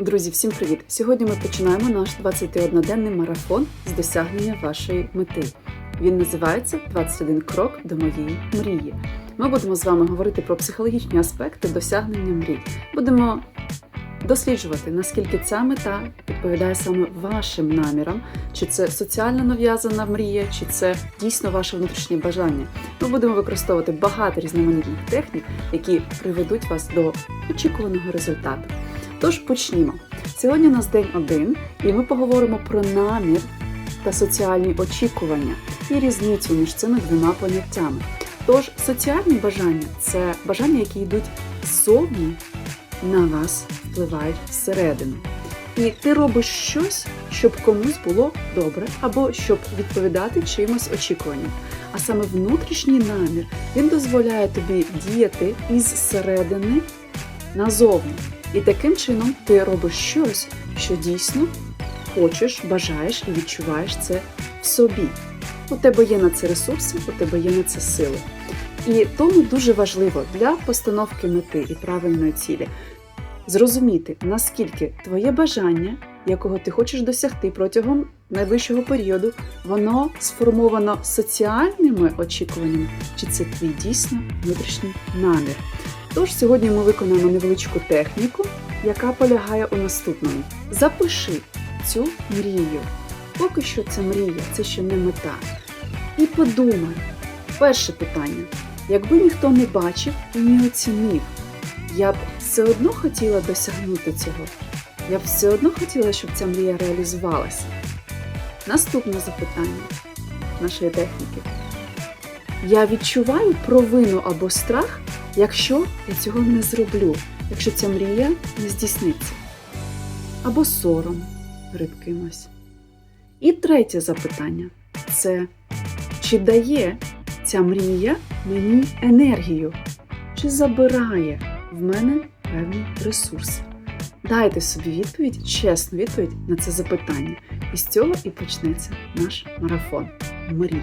Друзі, всім привіт! Сьогодні ми починаємо наш 21-денний марафон з досягнення вашої мети. Він називається «21 крок до моєї мрії. Ми будемо з вами говорити про психологічні аспекти досягнення мрій. Будемо досліджувати, наскільки ця мета відповідає саме вашим намірам, чи це соціально нав'язана мрія, чи це дійсно ваше внутрішнє бажання. Ми будемо використовувати багато різноманітних технік, які приведуть вас до очікуваного результату. Тож почнімо. Сьогодні у нас день один, і ми поговоримо про намір та соціальні очікування і різницю між цими двома поняттями. Тож соціальні бажання це бажання, які йдуть ззовні на вас впливають всередину. І ти робиш щось, щоб комусь було добре, або щоб відповідати чимось очікуванням. А саме внутрішній намір він дозволяє тобі діяти із середини назовні. І таким чином ти робиш щось, що дійсно хочеш, бажаєш і відчуваєш це в собі. У тебе є на це ресурси, у тебе є на це сили. І тому дуже важливо для постановки мети і правильної цілі зрозуміти, наскільки твоє бажання, якого ти хочеш досягти протягом найближчого періоду, воно сформовано соціальними очікуваннями, чи це твій дійсно внутрішній намір. Тож сьогодні ми виконаємо невеличку техніку, яка полягає у наступному: запиши цю мрію. Поки що це мрія, це ще не мета. І подумай, перше питання: якби ніхто не бачив і не оцінив, я б все одно хотіла досягнути цього. Я б все одно хотіла, щоб ця мрія реалізувалася. Наступне запитання нашої техніки. Я відчуваю провину або страх, якщо я цього не зроблю, якщо ця мрія не здійсниться. Або сором перед кимось. І третє запитання це чи дає ця мрія мені енергію, чи забирає в мене певні ресурси? Дайте собі відповідь, чесну відповідь на це запитання. І з цього і почнеться наш марафон мрій.